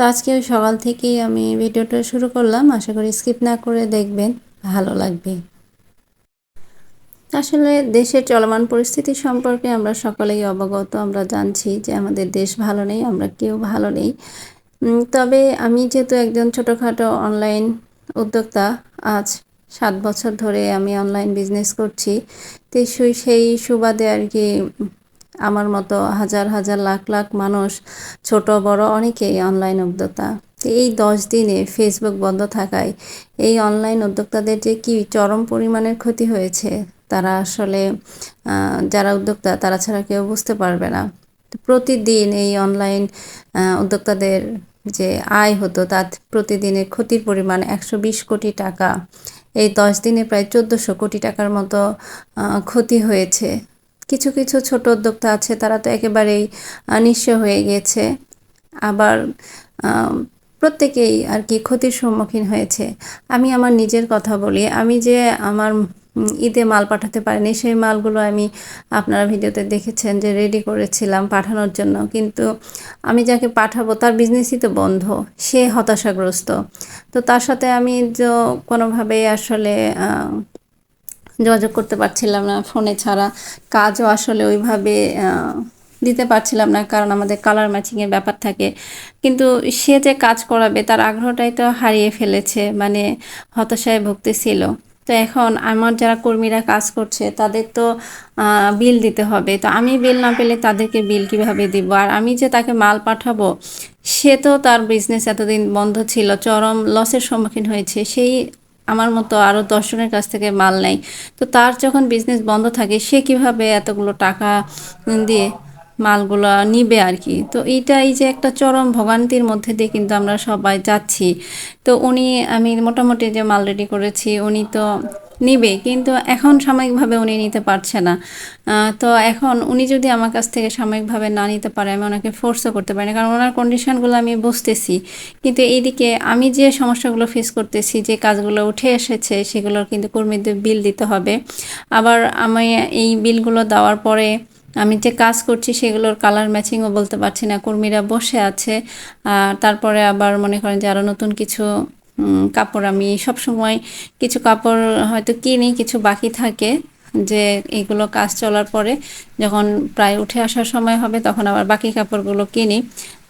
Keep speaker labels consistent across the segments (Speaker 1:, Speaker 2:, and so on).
Speaker 1: তো আজকে সকাল থেকেই আমি ভিডিওটা শুরু করলাম। আশা করি স্কিপ না করে দেখবেন, ভালো লাগবে। আসলে দেশের চলমান পরিস্থিতি সম্পর্কে আমরা সকলেই অবগত, আমরা জানছি যে আমাদের দেশ ভালো নেই, আমরা কেউ ভালো নেই। তবে আমি যেহেতু একজন ছোটোখাটো অনলাইন উদ্যোক্তা, আজ সাত বছর ধরে আমি অনলাইন বিজনেস করছি, তো সেই সুবাদে আর কি আমার মতো হাজার হাজার লাখ লাখ মানুষ, ছোট, বড় অনেকেই অনলাইন উদ্যোক্তা। এই দশ দিনে ফেসবুক বন্ধ থাকায় এই অনলাইন উদ্যোক্তাদের যে কি চরম পরিমাণের ক্ষতি হয়েছে, তারা আসলে যারা উদ্যোক্তা, তারা ছাড়া কেউ বুঝতে পারবে না। প্রতিদিন এই অনলাইন উদ্যোক্তাদের যে আয় হতো, তার প্রতিদিনের ক্ষতির পরিমাণ একশো বিশ কোটি টাকা। এই দশ দিনে প্রায় চোদ্দোশো কোটি টাকার মতো ক্ষতি হয়েছে। কিছু কিছু ছোট উদ্যোক্তা আছে, তারা তো একেবারেই নিঃস্ব হয়ে গিয়েছে আবার প্রত্যেকেই আর কি ক্ষতির সম্মুখীন হয়েছে। আমি আমার নিজের কথা বলি। আমি যে আমার ঈদে মাল পাঠাতে পারিনি, সেই মালগুলো আমি আপনারা ভিডিওতে দেখেছেন যে রেডি করেছিলাম পাঠানোর জন্য। কিন্তু আমি যাকে পাঠাবো, তার বিজনেসই তো বন্ধ। সে হতাশাগ্রস্ত। তো তার সাথে আমি কোনোভাবেই আসলে যোগাযোগ করতে পারছিলাম না ফোনে ছাড়া। কাজও আসলে ওইভাবে দিতে পারছিলাম না কারণ আমাদের কালার ম্যাচিংয়ের ব্যাপার থাকে। কিন্তু সে যে কাজ করাবে তার আগ্রহটাই তো হারিয়ে ফেলেছে মানে হতাশায় ভুগতেছিল। তো এখন আমার যারা কর্মীরা কাজ করছে তাদের তো বিল দিতে হবে। তো আমি বিল না পেলে তাদেরকে বিল কীভাবে দিব? আর আমি যে তাকে মাল পাঠাবো, সে তো তার বিজনেস এতদিন বন্ধ ছিল, চরম লসের সম্মুখীন হয়েছে। সেই আমার মতো আরও দশজনের কাছ থেকে মাল নেয় তো তার যখন বিজনেস বন্ধ থাকে, সে কীভাবে এতগুলো টাকা দিয়ে মালগুলো নিবে আর কি? তো এইটা এই যে একটা চরম ভোগান্তির মধ্যে দিয়ে কিন্তু আমরা সবাই যাচ্ছি। তো উনি, আমি মোটামুটি যে মাল রেডি করেছি, উনি তো নিবে, কিন্তু এখন সাময়িকভাবে উনি নিতে পারছে না। তো এখন উনি যদি আমার কাছ থেকে সাময়িকভাবে না নিতে পারে, আমি ওনাকে ফোর্সও করতে পারি না, কারণ ওনার কন্ডিশনগুলো আমি বুঝতেছি। কিন্তু এইদিকে আমি যে সমস্যাগুলো ফেস করতেছি, যে কাজগুলো উঠে এসেছে, সেগুলোর কিন্তু কর্মীদের বিল দিতে হবে। আবার আমি এই বিলগুলো দেওয়ার পরে আমি যে কাজ করছি, সেগুলোর কালার ম্যাচিংও বলতে পারছি না, কর্মীরা বসে আছে। তারপরে আবার মনে করেন যে আরও নতুন কিছু কাপড় আমি সব সময় কিছু কাপড় হয়তো কিনি, কিছু বাকি থাকে যে এগুলো কাজ চলার পরে যখন প্রায় উঠে আসার সময় হবে তখন আবার বাকি কাপড়গুলো কিনি।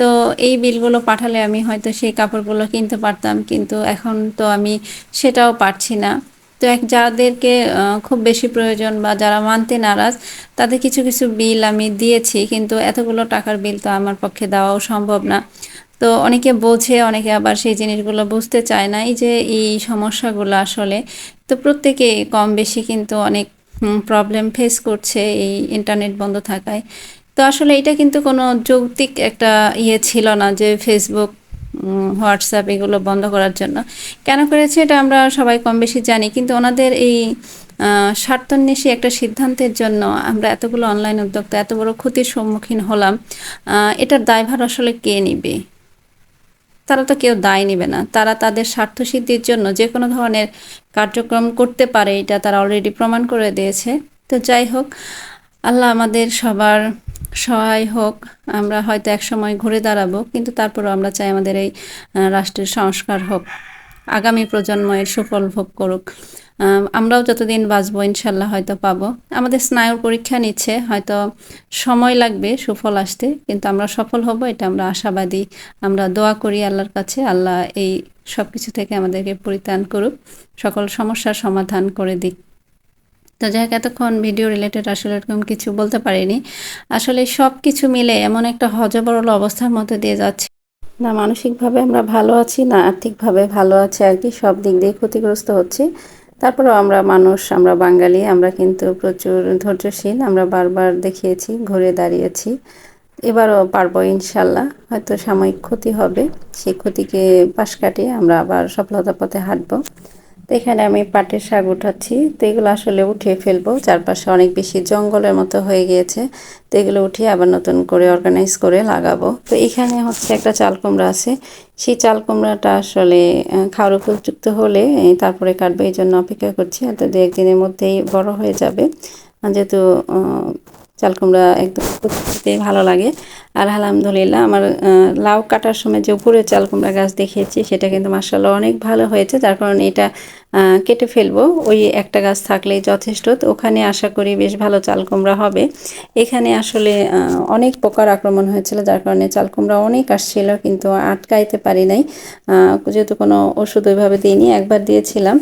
Speaker 1: তো এই বিলগুলো পাঠালে আমি হয়তো সেই কাপড়গুলো কিনতে পারতাম, কিন্তু এখন তো আমি সেটাও পারছি না। তো এক যাদেরকে খুব বেশি প্রয়োজন বা যারা মানতে নারাজ, তাদের কিছু কিছু বিল আমি দিয়েছি, কিন্তু এতগুলো টাকার বিল তো আমার পক্ষে দেওয়াও সম্ভব না। তো অনেকে বোঝে, অনেকে আবার সেই জিনিসগুলো বুঝতে চায় না, এই যে এই সমস্যাগুলো আসলে। তো প্রত্যেকে কম বেশি কিন্তু অনেক প্রবলেম ফেস করছে এই ইন্টারনেট বন্ধ থাকায়। তো আসলে এটা কিন্তু কোনো যৌক্তিক একটা ইয়ে ছিল না যে ফেসবুক হোয়াটসঅ্যাপ এগুলো বন্ধ করার জন্য। কেন করেছে এটা আমরা সবাই কম বেশি জানি, কিন্তু ওনাদের এই স্বার্থন্বেষী একটা সিদ্ধান্তের জন্য আমরা এতগুলো অনলাইন উদ্যোক্তা, এত বড় ক্ষতির সম্মুখীন হলাম এটার দায়ভার আসলে কে নিবে? তারা তো কেউ দায় নেবে না। তারা তাদের স্বার্থসিদ্ধির জন্য যে কোনো ধরনের কার্যক্রম করতে পারে, এটা তারা অলরেডি প্রমাণ করে দিয়েছে। তো যাই হোক, আল্লাহ আমাদের সবার সহায় হোক, আমরা হয়তো এক সময় ঘুরে দাঁড়াবো, কিন্তু তারপরও আমরা চাই আমাদের এই রাষ্ট্রের সংস্কার হোক। আগামী প্রজন্ম এর সুফল ভোগ করুক। আমরাও যতদিন বাঁচবো, ইনশাল্লাহ হয়তো পাবো। আমাদের স্নায়ুর পরীক্ষা নিচ্ছে, হয়তো সময় লাগবে সুফল আসতে, কিন্তু আমরা সফল হব, এটা আমরা আশাবাদী। আমরা দোয়া করি আল্লাহর কাছে, আল্লাহ এই সব কিছু থেকে আমাদেরকে পরিত্রাণ করুক, সকল সমস্যার সমাধান করে দিক। তো যাই হোক, এতক্ষণ ভিডিও রিলেটেড আসলে এরকম কিছু বলতে পারিনি। আসলে সব কিছু মিলে এমন একটা হজবরল অবস্থার মধ্যে দিয়ে যাচ্ছে। না, মানসিকভাবে আমরা ভালো আছি, না আর্থিকভাবে ভালো আছে, আর কি সব দিক দিয়ে ক্ষতিগ্রস্ত হচ্ছে। তারপরেও আমরা মানুষ, আমরা বাঙালি, আমরা কিন্তু প্রচুর ধৈর্যশীল, আমরা বারবার দেখিয়েছি, ঘুরে দাঁড়িয়েছি। এবারও পারব ইনশাল্লাহ, হয়তো সাময়িক ক্ষতি হবে, সেই ক্ষতিকে পাশ কাটিয়ে আমরা আবার সফলতার পথে হাঁটবো। তো এখানে আমি পাটের শাক উঠাচ্ছি। তো এগুলো আসলে উঠিয়ে ফেলব। চারপাশে অনেক বেশি জঙ্গলের মতো হয়ে গিয়েছে। তো এগুলো উঠিয়ে আবার নতুন করে অর্গানাইজ করে লাগাবো। তো এখানে হচ্ছে একটা চাল কুমড়া আছে। সেই চাল কুমড়াটা আসলে খাওয়ার উপযুক্ত হলে তারপরে কাটবে, এই জন্য অপেক্ষা করছি। হয়তো দু একদিনের মধ্যেই বড় হয়ে যাবে। যেহেতু চাল কুমড়া একদম ভালো লাগে। আর আলহামদুলিল্লাহ আমার লাউ কাটার সময় যে উপরে চাল কুমড়া গাছ দেখিয়েছি, সেটা কিন্তু মার্শাল্লাহ অনেক ভালো হয়েছে। যার কারণে এটা কেটে ফেলব। ওই একটা গাছ থাকলেই যথেষ্ট। তো ওখানে আশা করি বেশ ভালো চাল কুমড়া হবে। এখানে আসলে অনেক পোকার আক্রমণ হয়েছিল, যার কারণে চাল কুমড়া অনেক আসছিল, কিন্তু আটকাইতে পারি নাই। যেহেতু কোনো ওষুধ ওইভাবে দিইনি, একবার দিয়েছিলাম।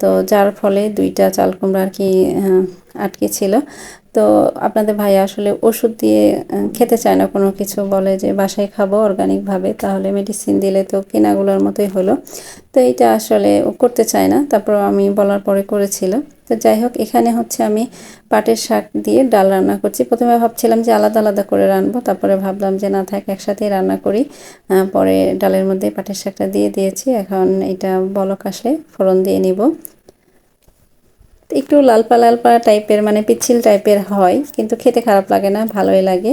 Speaker 1: তো যার ফলে দুইটা চাল কুমড়া আর কি আটকে ছিল। তো আপনাদের ভাই আসলে ওষুধ দিয়ে খেতে চায় না, কোনো কিছু বলে যে বাসায় খাব অর্গানিকভাবে তাহলে মেডিসিন দিলে তো কেনাগুলোর মতোই হলো। তো এইটা আসলে করতে চায় না, তারপর আমি বলার পরে করেছিল। তো যাই হোক, এখানে হচ্ছে আমি পাটের শাক দিয়ে ডাল রান্না করছি। প্রথমে ভাবছিলাম যে আলাদা আলাদা করে রানবো, তারপরে ভাবলাম যে না থাক, একসাথেই রান্না করি। পরে ডালের মধ্যে পাটের শাকটা দিয়ে দিয়েছি, এখন এটা বলক আসলে ফোড়ন দিয়ে নিব। একটু লালপা লালপা টাইপের মানে পিচ্ছিল টাইপের হয়, কিন্তু খেতে খারাপ লাগে না, ভালোই লাগে।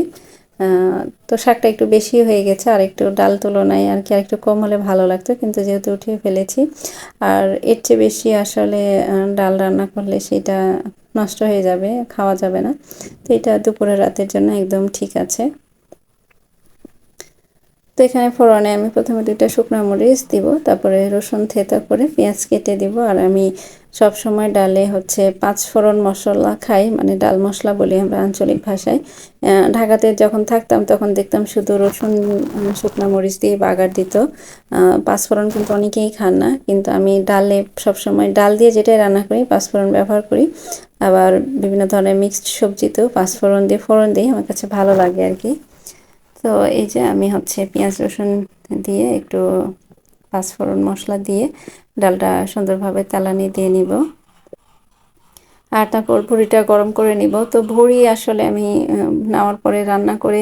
Speaker 1: তো শাকটা একটু বেশি হয়ে গেছে, আর একটু ডাল তুলনায় আর কি, আর একটু কম হলে ভালো লাগতো, কিন্তু যেহেতু উঠিয়ে ফেলেছি। আর এর চেয়ে বেশি আসলে ডাল রান্না করলে সেটা নষ্ট হয়ে যাবে, খাওয়া যাবে না। তো এটা দুপুরে রাতের জন্য একদম ঠিক আছে। তো এখানে ফোড়নে আমি প্রথমে দুইটা শুকনো মরিচ দিব, তারপরে রসুন থেতা করে পেঁয়াজ কেটে দিব, আর আমি সব সময় ডালে হচ্ছে পাঁচ ফোড়ন মশলা খাই মানে ডাল মশলা বলি আমরা আঞ্চলিক ভাষায়। ঢাকাতে যখন থাকতাম তখন দেখতাম শুধু রসুন শুকনো মরিচ দিয়ে বাগার দিত। পাঁচফোড়ন কিন্তু অনেকেই খান না, কিন্তু আমি ডালে সবসময় ডাল দিয়ে যেটাই রান্না করি পাঁচফোড়ন ব্যবহার করি। আবার বিভিন্ন ধরনের মিক্সড সবজিতেও পাঁচফোড়ন দিয়ে, ফোড়ন দিই আমার কাছে ভালো লাগে আর কি তো এই যে আমি হচ্ছে পেঁয়াজ রসুন দিয়ে একটু পাঁচফোড়ন মশলা দিয়ে ডালটা সুন্দরভাবে তালানি দিয়ে নিব। আর তারপর ভুড়িটা গরম করে নিব। তো ভুড়ি আসলে আমি নেওয়ার পরে রান্না করে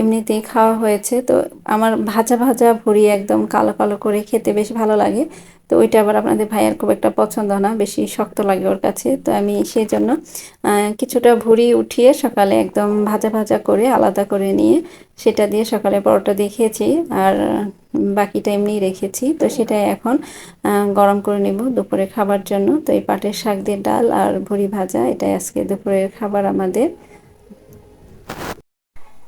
Speaker 1: এমনিতেই খাওয়া হয়েছে। তো আমার ভাজা ভাজা ভুড়ি একদম কালো কালো করে খেতে বেশ ভালো লাগে। তো ওইটা আবার আপনাদের ভাইয়ের খুব একটা পছন্দ না, বেশি শক্ত লাগে ওর কাছে। তো আমি সেই জন্য কিছুটা ভুড়ি উঠিয়ে সকালে একদম ভাজা ভাজা করে আলাদা করে নিয়ে সেটা দিয়ে সকালে পরোটা দেখিয়েছি আর বাকিটা এমনি রেখেছি। তো সেটাই এখন গরম করে নেব দুপুরে খাবার জন্য। তো এই পাটের শাক দিয়ে ডাল আর ভুড়ি ভাজা, এটাই আজকে দুপুরের খাবার আমাদের।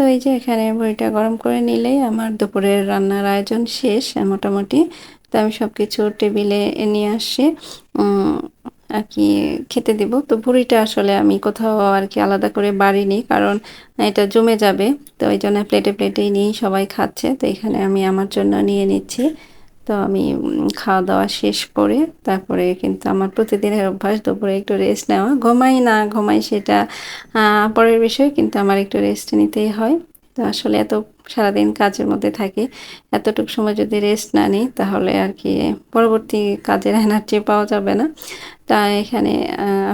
Speaker 1: তো এই যে এখানে বড়িটা গরম করে নিলেই আমার দুপুরের রান্নার আয়োজন শেষ মোটামুটি। তো আমি সব কিছু টেবিলে নিয়ে আসছি আর কি খেতে দিব। তো ভুড়িটা আসলে আমি কোথাও আর কি আলাদা করে বাড়িনি কারণ এটা জমে যাবে। তো ওই জন্য প্লেটে প্লেটেই নিয়েই সবাই খাচ্ছে। তো এখানে আমি আমার জন্য নিয়ে নিচ্ছি। তো আমি খাওয়া দাওয়া শেষ করে তারপরে কিন্তু আমার প্রতিদিনের অভ্যাস দুপুরে একটু রেস্ট নেওয়া। ঘুমাই না, ঘুমাই সেটা পরের বিষয়, কিন্তু আমার একটু রেস্ট নিতেই হয়। তো আসলে এত সারাদিন কাজের মধ্যে থাকি, এতটুকু সময় যদি রেস্ট না নিই, তাহলে আর কি পরবর্তী কাজের এনার্জি পাওয়া যাবে না। তা এখানে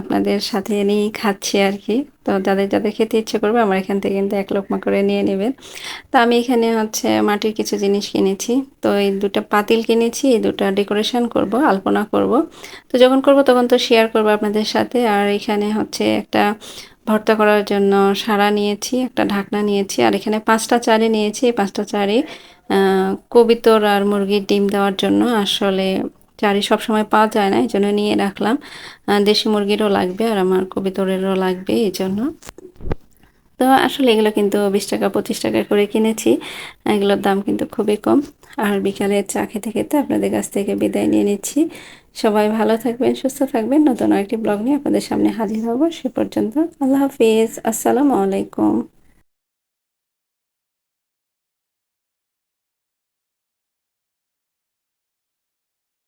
Speaker 1: আপনাদের সাথে নিয়েই খাচ্ছি আর কি। তো যাদের যাদের খেতে ইচ্ছে করবে, আমার এখান থেকে কিন্তু এক লোকমা করে নিয়ে নেবেন। তো আমি এখানে হচ্ছে মাটির কিছু জিনিস কিনেছি। তো এই দুটো পাতিল কিনেছি, এই দুটো ডেকোরেশন করব, আলপনা করব। তো যখন করব, তখন তো শেয়ার করব আপনাদের সাথে। আর এখানে হচ্ছে একটা ভর্তা করার জন্য সারা নিয়েছি, একটা ঢাকনা নিয়েছি, আর এখানে পাঁচটা চারি নিয়েছি। পাঁচটা চারি কবিতর আর মুরগির ডিম দেওয়ার জন্য আসলে চারি সবসময় পাওয়া যায় না, এই জন্য নিয়ে রাখলাম। দেশি মুরগিরও লাগবে আর আমার কবিতরেরও লাগবে, এই জন্য। তো আসলে এগুলো কিন্তু বিশ টাকা, পঁচিশ টাকা করে কিনেছি। এগুলোর দাম কিন্তু খুবই কম। আর বিকালে চা খেতে খেতে আপনাদের কাছ থেকে বিদায় নিয়ে নিচ্ছি। সবাই ভালো থাকবেন, সুস্থ থাকবেন। নতুন আরেকটি ব্লগ নিয়ে আপনাদের সামনে হাজির হব। সে পর্যন্ত আল্লাহ হাফিজ। আসসালামু আলাইকুম।